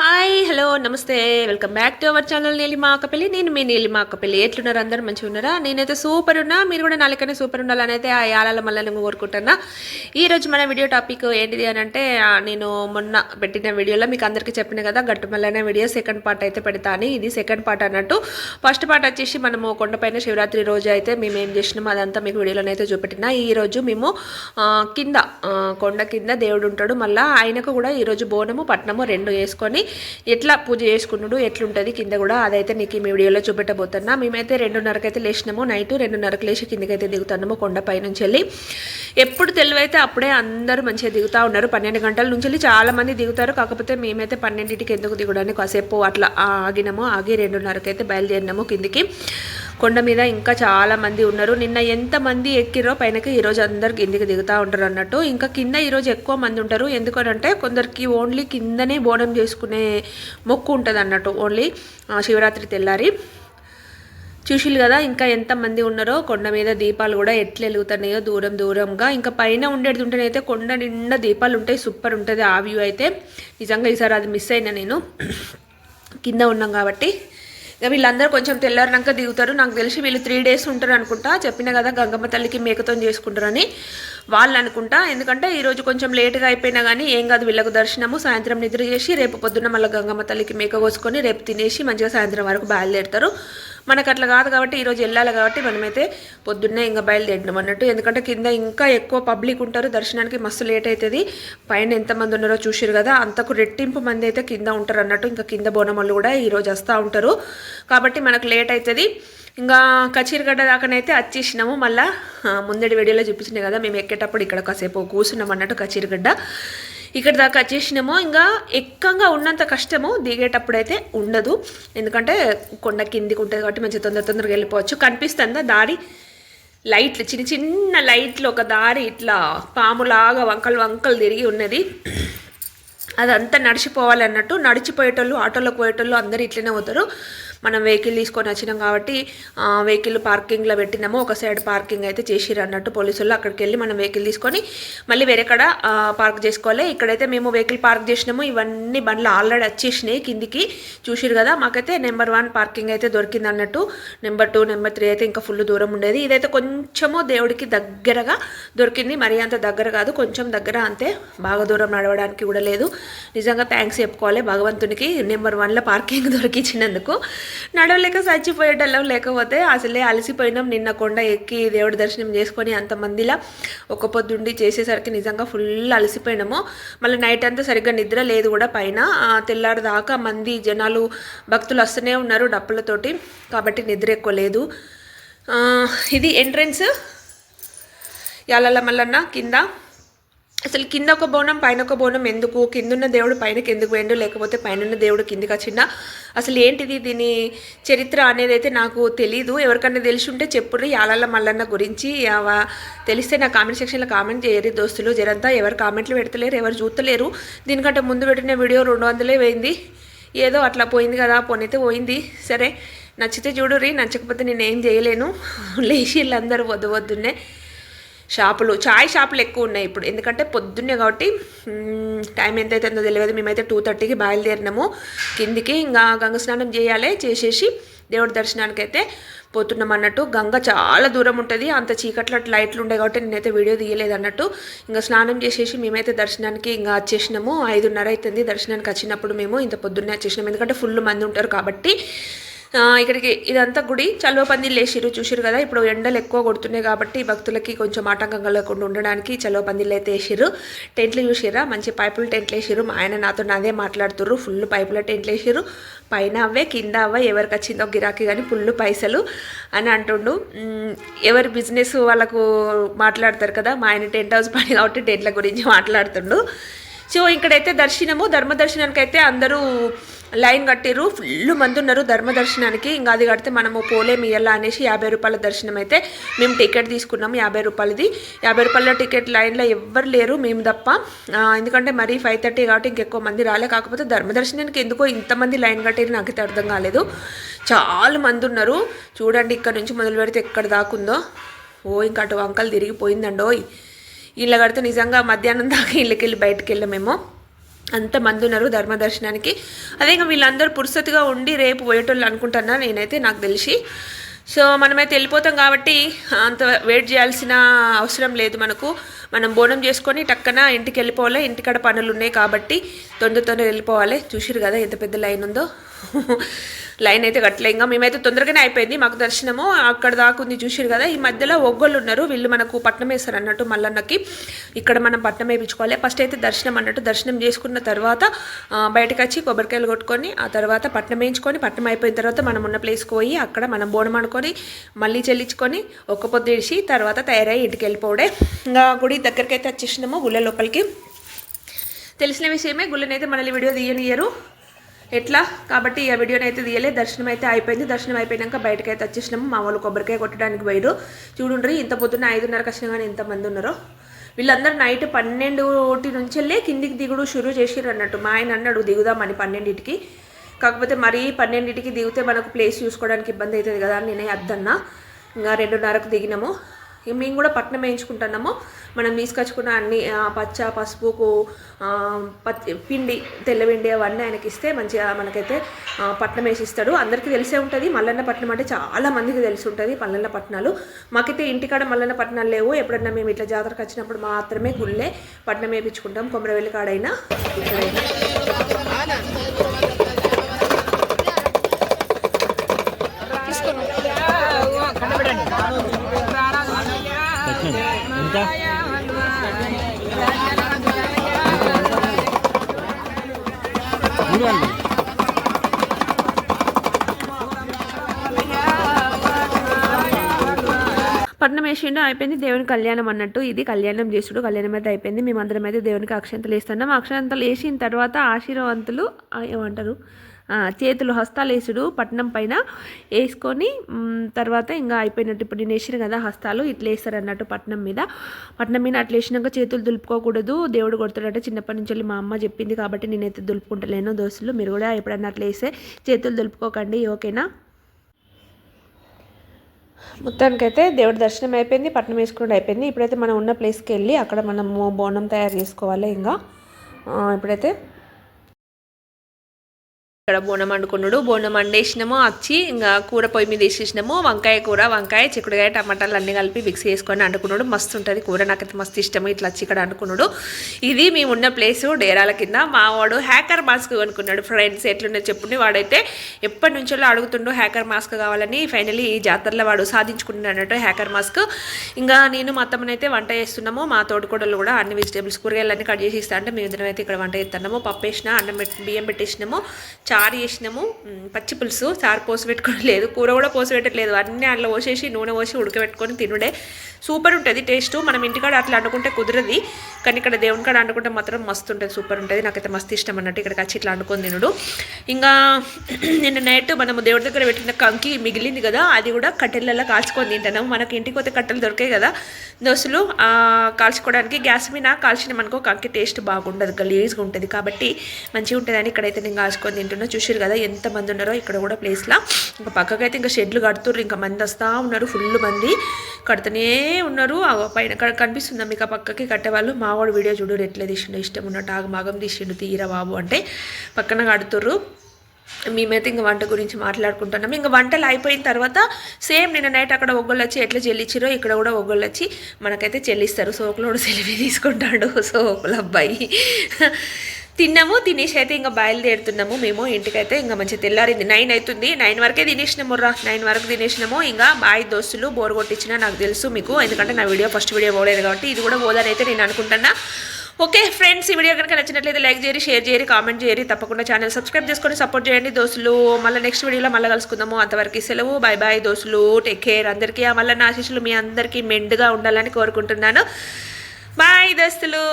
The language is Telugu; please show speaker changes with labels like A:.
A: హాయ్ హలో నమస్తే. Welcome back to our channel Neelima Akkapalli నేను మీ నీలిమా అక్కపల్లి ఎట్లున్నారు అందరు? మంచిగా ఉన్నారా? నేనైతే సూపర్ ఉన్నా. మీరు కూడా నాలుకనే సూపర్ ఉండాలని అయితే ఆ యాలాల మళ్ళీ కోరుకుంటున్నా. ఈ రోజు మన వీడియో టాపిక్ ఏంటిది అని అంటే నేను మొన్న పెట్టిన వీడియోలో మీకు అందరికీ చెప్పిన కదా గట్టు మల్లనే వీడియో సెకండ్ పార్ట్ అయితే పెడతాను ఇది సెకండ్ పార్ట్ అన్నట్టు. ఫస్ట్ పార్ట్ వచ్చేసి మనము కొండపైన శివరాత్రి రోజు అయితే మేము ఏం అదంతా మీకు వీడియోలో అయితే చూపెట్టిన. ఈరోజు మేము కింద కొండ కింద దేవుడు ఉంటాడు. మళ్ళీ ఆయనకు కూడా ఈరోజు బోనము పట్నము రెండు వేసుకొని ఎట్లా పూజ చేసుకున్నాడు ఎట్లుంటుంది కింద కూడా అదైతే నీకు ఈ వీడియోలో చూపెట్టబోతున్నా. మేమైతే రెండున్నరకు అయితే లేచినాము నైట్ రెండున్నరకు లేచి కిందకైతే దిగుతున్నాము కొండపై నుంచి వెళ్ళి. ఎప్పుడు తెలివైతే అప్పుడే అందరూ మంచిగా దిగుతూ ఉన్నారు. పన్నెండు గంటల నుంచి వెళ్ళి చాలా మంది దిగుతారు. కాకపోతే మేమైతే పన్నెండింటికి ఎందుకు దిగడానికి కాసేపు అట్లా ఆగినాము ఆగి రెండున్నరకు అయితే బయలుదేరినాము కిందికి. కొండ మీద ఇంకా చాలా మంది ఉన్నారు. నిన్న ఎంత మంది ఎక్కిరో పైనకి ఈరోజు అందరు కిందికి దిగుతూ ఉంటారు అన్నట్టు. ఇంకా కింద ఈరోజు ఎక్కువ మంది ఉంటారు. ఎందుకనంటే కొందరికి ఓన్లీ కిందనే బోనం చేసుకునే మొక్కు ఉంటుంది అన్నట్టు. ఓన్లీ శివరాత్రి తెల్లారి. చూసిలు కదా ఇంకా ఎంతమంది ఉన్నారో. కొండ మీద దీపాలు కూడా ఎట్లా వెలుగుతున్నాయో దూరం దూరంగా. ఇంకా పైన ఉండేది ఉంటేనైతే కొండ నిండా దీపాలు ఉంటాయి. సూపర్ ఉంటుంది ఆ వ్యూ అయితే. నిజంగా ఈసారి అది మిస్ అయినా నేను. కింద ఉన్నాం కాబట్టి. ఇక వీళ్ళందరూ కొంచెం తెల్లారినాక దిగుతారు. నాకు తెలిసి వీళ్ళు త్రీ డేస్ ఉంటారు అనుకుంటా. చెప్పిన కదా గంగమ్మ తల్లికి మేకతో చేసుకుంటారని వాళ్ళు అనుకుంటా. ఎందుకంటే ఈరోజు కొంచెం లేట్గా అయిపోయినా కానీ ఏం కాదు వీళ్ళకు దర్శనము సాయంత్రం నిద్ర చేసి రేపు పొద్దున్న మళ్ళీ గంగమ్మ తల్లికి మేక కోసుకొని రేపు తినేసి మంచిగా సాయంత్రం వరకు బయలుదేరుతారు. మనకు అట్లా కాదు కాబట్టి ఈరోజు వెళ్ళాలి కాబట్టి మనమైతే పొద్దున్నే ఇంకా బయలుదేరినాం అన్నట్టు. ఎందుకంటే కింద ఇంకా ఎక్కువ పబ్లిక్ ఉంటారు దర్శనానికి మస్తు లేట్ అవుతుంది పైన ఎంతమంది ఉన్నారో చూసారు కదా అంతకు రెట్టింపు మంది అయితే కింద ఉంటారు అన్నట్టు. ఇంకా కింద బోనమల్లు కూడా ఈరోజు వస్తూ ఉంటారు. కాబట్టి మనకు లేట్ అవుతుంది ఇంకా కచీరిగడ్డ దాకానైతే వచ్చేసినాము. మళ్ళీ ముందడి వీడియోలో చూపించినాయి కదా మేము ఎక్కేటప్పుడు ఇక్కడ కాసేపు కూర్చున్నాం అన్నట్టు కచీరిగడ్డ. ఇక్కడ దాకా వచ్చేసినాము ఇంకా ఎక్కంగా ఉన్నంత కష్టము దిగేటప్పుడు అయితే ఉండదు. ఎందుకంటే కొండ కిందికి ఉంటుంది కాబట్టి మంచి తొందర తొందరగా వెళ్ళిపోవచ్చు. కనిపిస్తుందా దారి? లైట్లు చిన్న చిన్న లైట్లు ఒక దారి ఇట్లా పాములాగా వంకలు వంకలు తిరిగి ఉన్నది. అదంతా నడిచిపోవాలన్నట్టు నడిచిపోయేటోళ్ళు ఆటోలోకి పోయేటోళ్ళు అందరూ ఇట్లనే పోతారు. మనం వెహికల్ తీసుకొని వచ్చినాం కాబట్టి వెహికల్ పార్కింగ్లో పెట్టినాము. ఒక సైడ్ పార్కింగ్ అయితే చేసిరు అన్నట్టు పోలీసులు. అక్కడికి వెళ్ళి మనం వెహికల్ తీసుకొని మళ్ళీ వేరే కాడ పార్క్ చేసుకోవాలి. ఇక్కడైతే మేము వెహికల్ పార్క్ చేసినాము. ఇవన్నీ బండ్లు ఆల్రెడీ వచ్చేసినాయి కిందికి. చూసిరు కదా మాకైతే నెంబర్ వన్ పార్కింగ్ అయితే దొరికింది అన్నట్టు. నెంబర్ టూ నెంబర్ త్రీ అయితే ఇంకా ఫుల్ దూరం ఉండేది. ఇదైతే కొంచెము దేవుడికి దగ్గరగా దొరికింది. మరీ అంత దగ్గర కాదు కొంచెం దగ్గర అంతే. బాగా దూరం నడవడానికి కూడా లేదు. నిజంగా థ్యాంక్స్ చెప్పుకోవాలి. భగవంతునికి నెంబర్ వన్లో పార్కింగ్ దొరికించినందుకు. నడవలేక చచ్చిపోయేటల్లం లేకపోతే అసలే అలసిపోయినాం నిన్న కొండ ఎక్కి దేవుడి దర్శనం చేసుకొని అంతమందిలా ఒక పొద్దుండి చేసేసరికి నిజంగా ఫుల్ అలసిపోయినాము. మళ్ళీ నైట్ అంతా సరిగ్గా నిద్ర లేదు కూడా పైన. ఆ, తెల్లారి దాకా మంది జనాలు భక్తులు వస్తూనే ఉన్నారు డప్పులతోటి. కాబట్టి నిద్ర ఎక్కువ లేదు. ఇది ఎంట్రన్స్? యాలల్ల మల్లన్న కింద? అసలు కింద ఒక బోనం పైన ఒక బోనం ఎందుకు? కిందున్న దేవుడు పైనకి ఎందుకు వేయండు లేకపోతే పైన దేవుడు కిందికి వచ్చిందా అసలు ఏంటిది దీని చరిత్ర అనేది అయితే నాకు తెలీదు. ఎవరికన్నా తెలిసి ఉంటే చెప్పుర్రి యాలల్ల మల్లన్న గురించి. తెలిస్తే నా కామెంట్ సెక్షన్లో కామెంట్ చేయరు దోస్తులు. జరంతా ఎవరు కామెంట్లు పెడతలేరు ఎవరు చూస్తలేరు దీనికంటే ముందు పెట్టిన వీడియో రెండు వందలే పోయింది. ఏదో అట్లా పోయింది కదా పోనైతే పోయింది. సరే నచ్చితే చూడుర్రి నచ్చకపోతే నేను ఏం చేయలేను. లేచి వీళ్ళందరూ వద్దు వద్దున్నే. షాపులు చాయ్ షాపులు ఎక్కువ ఉన్నాయి ఇప్పుడు. ఎందుకంటే పొద్దున్నే కాబట్టి టైం ఎంత అవుతుందో తెలియదు. మేమైతే టూ థర్టీకి బయలుదేరినాము. కిందికి ఇంకా గంగ స్నానం చేయాలి చేసేసి దేవుడి దర్శనానికి అయితే పోతున్నాం అన్నట్టు. గంగ చాలా దూరం ఉంటుంది. అంత చీకట్లో అట్లా లైట్లు ఉండే కాబట్టి నేనైతే వీడియో తీయలేదు అన్నట్టు. ఇంకా స్నానం చేసేసి మేమైతే దర్శనానికి ఇంకా వచ్చేసినాము. ఐదున్నర అవుతుంది దర్శనానికి వచ్చినప్పుడు మేము ఇంత పొద్దున్నే వచ్చేసినాము. ఎందుకంటే ఫుల్ మంది ఉంటారు కాబట్టి ఇక్కడికి ఇదంతా గుడి. చలువ పందిలు వేసిరు చూసిరు కదా? ఇప్పుడు ఎండలు ఎక్కువ కొడుతున్నాయి కాబట్టి భక్తులకి కొంచెం ఆటంకం కలగకుండా ఉండడానికి చలువ పందిలు అయితే వేసిరు టెంట్లు చూసిరా మంచి పైపులు టెంట్లు వేసిరు మా ఆయన నాతో అదే మాట్లాడుతుర్రు. ఫుల్ పైపుల టెంట్లు వేసిరు పైన అవే కింద అవే ఎవరికి వచ్చిందో గిరాకీ కానీ ఫుల్ పైసలు అని అంటుండు. ఎవరి బిజినెస్ వాళ్ళకు మాట్లాడతారు కదా? మా ఆయన టెంట్ హౌస్ పని కాబట్టి టెంట్ల గురించి మాట్లాడుతుండు. సో ఇక్కడైతే దర్శనము ధర్మ దర్శనానికి అయితే అందరూ లైన్ కట్టిర్రు ఫుల్ మంది ఉన్నారు ధర్మ దర్శనానికి ఇంకా అది కడితే మనము పోలేము ఇయ్యాల అనేసి యాభై రూపాయల దర్శనం అయితే మేము టికెట్ తీసుకున్నాము యాభై రూపాయలది. యాభై రూపాయల టికెట్ లైన్లో ఎవ్వరు లేరు మేము తప్ప. ఎందుకంటే మరీ ఫైవ్ థర్టీ కాబట్టి ఇంకెక్కువ మంది రాలే. కాకపోతే ధర్మ దర్శనానికి ఎందుకో ఇంతమంది లైన్ కట్టిరు నాకైతే అర్థం కాలేదు. చాలా మంది ఉన్నారు చూడండి ఇక్కడ నుంచి మొదలు పెడితే ఎక్కడ దాకుందో. ఓ ఇంకా అటు వంకలు తిరిగిపోయిందండోయ్. ఇళ్ళ కడితే నిజంగా మధ్యాహ్నం దాకా ఇళ్ళకెళ్ళి బయటకు వెళ్ళామేమో. అంత మంది ఉన్నారు ధర్మదర్శనానికి. అదే ఇంకా వీళ్ళందరూ పురుసతిగా ఉండి రేపు పోయేటోళ్ళు అనుకుంటున్నా నేనైతే నాకు తెలిసి. సో మనమైతే వెళ్ళిపోతాం కాబట్టి అంత వెయిట్ చేయాల్సిన అవసరం లేదు మనకు. మనం బోనం చేసుకొని టక్కన ఇంటికి వెళ్ళిపోవాలి ఇంటికాడ పనులు ఉన్నాయి కాబట్టి తొందర తొందర వెళ్ళిపోవాలి. చూసిరు కదా ఎంత పెద్ద లైన్ ఉందో. లైన్ అయితే కట్టలే. ఇంకా మేమైతే తొందరగానే అయిపోయింది. మాకు దర్శనము అక్కడ దాకా ఉంది. చూసారు కదా ఈ మధ్యలో ఒగ్గోళ్ళు ఉన్నారు. వీళ్ళు మనకు పట్నం వేస్తారు అన్నట్టు మల్లన్నకి. ఇక్కడ మనం పట్నం వేయించుకోవాలి. ఫస్ట్ అయితే దర్శనం అన్నట్టు దర్శనం చేసుకున్న తర్వాత బయటకు వచ్చి కొబ్బరికాయలు కొట్టుకొని ఆ తర్వాత పట్నం వేయించుకొని పట్నం అయిపోయిన తర్వాత మనం ఉన్న ప్లేస్కి పోయి అక్కడ మనం బోనం అనుకొని మళ్ళీ చెల్లించుకొని ఒక్క పొద్దు తర్వాత తయారై ఇంటికి వెళ్ళిపోవడే ఇంకా గుడి దగ్గరికి అయితే వచ్చేసినాము గుళ్ళ లోపలికి. తెలిసిన విషయమే గుళ్ళనైతే మనల్ని వీడియో తీయనియరు ఎట్లా? కాబట్టి ఈ వీడియోని అయితే తీయలే. దర్శనం అయితే అయిపోయింది. దర్శనం అయిపోయినాక బయటకు అయితే వచ్చేసినాము. మా వాళ్ళు కొబ్బరికాయ కొట్టడానికి పోయారు చూడండి ఇంత పొద్దున్న ఐదున్నరకు వచ్చినా కానీ ఎంతమంది ఉన్నారో. వీళ్ళందరూ నైట్ పన్నెండుటి నుంచి వెళ్ళి కిందికి దిగుడు షురూ చేసిర్రు అన్నట్టు. మా ఆయన అన్నాడు దిగుదామని పన్నెండింటికి. కాకపోతే మరీ పన్నెండింటికి దిగితే మనకు ప్లేస్ చూసుకోవడానికి ఇబ్బంది అవుతుంది కదా అని నేనే అద్దన్నా. ఇంకా రెండున్నరకు దిగినాము. మేము కూడా పట్నం వేయించుకుంటున్నాము. మనం తీసుకొచ్చుకున్న అన్ని పచ్చ పసుపుకు పచ్చి పత్తి పిండి తెల్లపిండి అవన్నీ ఆయనకి ఇస్తే మంచిగా మనకైతే పట్నం వేసి ఇస్తాడు అందరికీ తెలిసే ఉంటుంది. మల్లన్న పట్నం అంటే చాలా మందికి తెలిసి ఉంటుంది మల్లన్న పట్నాలు. మాకైతే ఇంటికాడ మల్లన్న పట్నాలు లేవు. ఎప్పుడన్నా మేము ఇట్లా జాతరకు వచ్చినప్పుడు మాత్రమే గుళ్ళే పట్నం వేయించుకుంటాం. కొమరవెల్లి కాడైనా. ఇక్కడైనా పట్నం వేసిండు అయిపోయింది దేవుని కళ్యాణం అన్నట్టు. ఇది కళ్యాణం చేసుడు కళ్యాణం అయితే అయిపోయింది. మేమందరం అయితే దేవునికి అక్షంతలు వేస్తున్నాం. అక్షంతలు వేసిన తర్వాత ఆశీర్వంతులు ఏమంటారు? చేతులు హస్తాలు వేసుడు పట్నం పైన వేసుకొని తర్వాత ఇంకా అయిపోయినట్టు ఇప్పుడు నేను వేసిన కదా హస్తాలు ఇట్లా వేస్తారు అన్నట్టు పట్నం మీద. పట్నం మీద అట్లా వేసినాక చేతులు దులుపుకోకూడదు. దేవుడు కొడుతుడట చిన్నప్పటి నుంచి మా అమ్మ చెప్పింది కాబట్టి నేనైతే దులుపుకుంటలేను దోస్తులు. మీరు కూడా ఎప్పుడన్నా అట్లా వేస్తే చేతులు దులుపుకోకండి ఓకేనా? మొత్తానికైతే దేవుడి దర్శనం అయిపోయింది పట్నం వేసుకుని అయిపోయింది. ఇప్పుడైతే మనం ఉన్న ప్లేస్కి వెళ్ళి అక్కడ మనము బోనం తయారు చేసుకోవాలి ఇంకా. ఇప్పుడైతే ఇక్కడ బోనం వండుకున్నాడు. బోనం వండేసినాము వచ్చి ఇంకా కూర పొయ్యి మీద వేసేసినాము. వంకాయ కూర వంకాయ చిక్కుడుకాయ టమాటాలు అన్నీ కలిపి మిక్స్ చేసుకొని వండుకున్నాడు. మస్తు ఉంటుంది కూర నాకైతే మస్తు ఇష్టము ఇట్లా వచ్చి ఇక్కడ వండుకున్నాడు. ఇది మేము ఉన్న ప్లేస్ డేరాల కింద. మా వాడు హ్యాకర్ మాస్క్ కొనుక్కున్నాడు. ఫ్రెండ్స్ ఎట్లున్నా చెప్పుండి. వాడైతే ఎప్పటి నుంచో అడుగుతుండు హ్యాకర్ మాస్క్ కావాలని ఫైనలీ ఈ జాతరలో వాడు సాధించుకున్నాడు అన్నట్టు హ్యాకర్ మాస్క్ ఇంకా నేను మా అత్తమ్మనైతే వంట చేస్తున్నాము. మా తోడుకోడలు కూడా అన్ని వెజిటేబుల్స్ కూరగాయలన్నీ కట్ చేసి ఇస్తా అంటే మేము ఇద్దరం అయితే ఇక్కడ వంట చేస్తున్నాము. పప్పు వేసిన అన్నం పెట్టి బియ్యం పెట్టేసినాము. చారు చేసినాము. పచ్చి పులుసు చారు పోసి పెట్టుకోవడం లేదు కూర కూడా పోసి పెట్టట్లేదు. అన్నీ అందులో పోసేసి నూనె పోసి ఉడకబెట్టుకొని తినుడే. సూపర్ ఉంటుంది టేస్ట్ మనం ఇంటికాడ అట్లా వండుకుంటే కుదరది. కానీ ఇక్కడ దేవుని కాడ వండుకుంటే మాత్రం మస్తు ఉంటుంది సూపర్ ఉంటుంది. నాకైతే మస్తు ఇష్టం అన్నట్టు ఇక్కడికి వచ్చి ఇట్లా వండుకొని తినుడు. ఇంకా నిన్న నైట్ మనము దేవుడి దగ్గర పెట్టిన కంకి మిగిలింది కదా అది కూడా కట్టెలలో కాల్చుకొని తింటున్నాము మనకి ఇంటికి పోతే కట్టెలు దొరికాయి కదా. దోశలు కాల్చుకోవడానికి గ్యాస్ మీద కాల్చినాం అనుకో కంకి టేస్ట్ బాగుండదు గలీజ్గా ఉంటుంది. కాబట్టి మంచిగా ఉంటుందని ఇక్కడైతే నేను కాల్చుకొని తింటున్నాను చూసారు కదా ఎంతమంది ఉన్నారో ఇక్కడ కూడా ప్లేస్లో ఇంకా పక్కకైతే ఇంకా షెడ్లు కడుతుర్రు ఇంకా మంది వస్తూ ఉన్నారు ఫుల్ మంది కడుతూనే ఉన్నారు. ఆ పైన కనిపిస్తుంది కనిపిస్తుందా మీకు ఆ పక్కకి కట్టేవాళ్ళు మావాడు వీడియో చూడు ఎట్లా తీసిండు ఇష్టం ఉన్నట్టు ఆగమాగం తీసిండు తీరా బాబు అంటే పక్కన కడుతుర్రు. మేమైతే ఇంకా వంట గురించి మాట్లాడుకుంటున్నాం. ఇంకా వంటలు అయిపోయిన తర్వాత సేమ్ నిన్న నైట్ అక్కడ ఒగ్గొళ్ళు వచ్చి ఎట్లా చెల్లించారో ఇక్కడ కూడా ఒగ్గొళ్ళు వచ్చి మనకైతే చెల్లిస్తారు. సోకులోడు సెలవి తీసుకుంటాడు. సోకుల అబ్బాయి తిన్నాము తినేసి అయితే ఇంకా బయలుదేరుతున్నాము. మేము ఇంటికైతే ఇంకా మంచిగా తెల్లారింది. నైన్ అవుతుంది నైన్ వరకే తినేసినాము రా నైన్ వరకు తినేసినాము. ఇంకా బాయ్ దోస్తులు బోర్ కొట్టించిన నాకు తెలుసు మీకు. ఎందుకంటే నా వీడియో ఫస్ట్ వీడియో పోలేదు కాబట్టి ఇది కూడా పోదని అయితే నేను అనుకుంటున్నా. ఓకే ఫ్రెండ్స్ ఈ వీడియో కనుక నచ్చినట్లయితే లైక్ చేయరు షేర్ చేయరి కామెంట్ చేయరు తప్పకుండా ఛానల్ సబ్స్క్రైబ్ చేసుకొని సపోర్ట్ చేయండి దోస్తులు. మళ్ళీ నెక్స్ట్ వీడియోలో మళ్ళీ కలుసుకుందాము. అంతవరకు సెలవు. బాయ్ బాయ్ దోస్తులు. Take care. అందరికీ మళ్ళీ నా ఆశీస్సులు మీ అందరికీ మెండుగా ఉండాలని కోరుకుంటున్నాను. బాయ్ దోస్తులు.